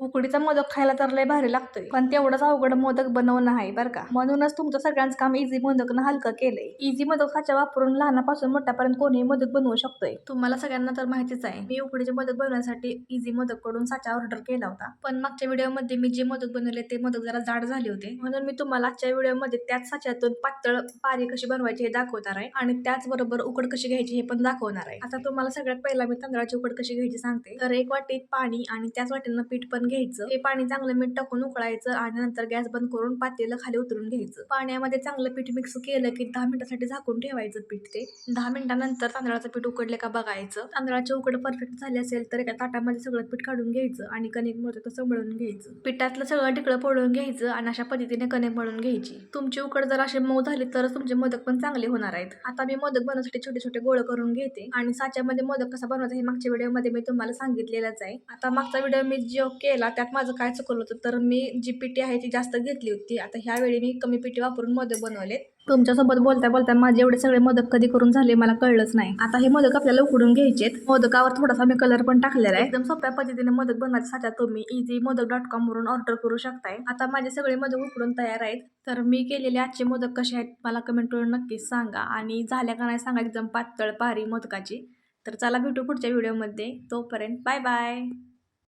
उकडीचा मोदक खायला तर लय भारी लागतोय. पण तेवढंच अवघड मोदक बनवणं आहे बरं का. म्हणूनच तुमचं सगळ्यांचं काम इझी मोदकनं हलकं केलंय. इझी मोदक साच्या वापरून लहानापासून मोठ्यापर्यंत कोणीही मोदक बनवू शकतोय. तुम्हाला सगळ्यांना तर माहितीच आहे मी उकडीचे मोदक बनवण्यासाठी इझी मोदककडून साचा ऑर्डर केला होता. पण मागच्या व्हिडिओमध्ये मी जे मोदक बनवले ते मोदक जरा जाड झाले होते. म्हणून मी तुम्हाला आजच्या व्हिडिओमध्ये त्याच साच्यातून पातळ पारी कशी बनवायची हे दाखवणार आहे आणि त्याचबरोबर उकड कशी घ्यायची हे पण दाखवणार आहे. आता तुम्हाला सगळ्यात पहिला मी तांदळाची उकड कशी घ्यायची सांगते. तर एक वाटीत पाणी आणि त्याच वाटीनं पीठ पण घ्यायचं. हे पाणी चांगलं मीठ टाकून उकळायचं आणि नंतर गॅस बंद करून पातेलं खाली उतरून घ्यायचं. पाण्यामध्ये चांगलं पीठ मिक्स केलं की दहा मिनिटासाठी झाकून ठेवायचं पीठ ते. दहा मिनिटानंतर तांदळाचं पीठ उकडले का बघायचं. तांदळाची उकड परफेक्ट झाली असेल तर एका ताटामध्ये सगळं पीठ काढून घ्यायचं आणि कणिक मळतो तसं मळून घ्यायचं. पिठातलं सगळं टिकलं पडून घ्यायचं आणि अशा पद्धतीने कणिक मळून घ्यायची. तुमची उकड जर अशी मऊ झाली तरच तुमचे मोदक पण चांगले होणार आहेत. आता मी मोदक बनवण्यासाठी छोटे छोटे गोळ करून घेते आणि साच्यामध्ये मोदक कसा बनवायचा हे मागच्या व्हिडिओमध्ये मी तुम्हाला सांगितलेलंच आहे. आता मागचा व्हिडिओ मी जो केला त्यात माझं काय चुकलं होतं तर मी जी पिठी आहे ती जास्त घेतली होती. आता ह्यावेळी मी कमी पिठी वापरून मोदक बनवले तुमच्यासोबत बोलता बोलता माझे एवढे सगळे मोदक कधी करून झाले मला कळलंच नाही. आता हे मोदक आपल्याला उकडून घ्यायचेत. मोदकावर थोडासा मी कलर पण टाकलेला आहे. एकदम सोप्या पद्धतीने मोदक बनवायसाठी तुम्ही इझी मोदक डॉट कॉम वरून ऑर्डर करू शकताय. आता माझे सगळे मोदक उकडून तयार आहेत. तर मी केलेले आजचे मोदक कसे आहेत मला कमेंट करून नक्कीच सांगा. आणि झाल्या का नाही सांगा एकदम पातळ पारी मोदकाची तर चला भेटू पुढच्या व्हिडिओमध्ये तोपर्यंत बाय बाय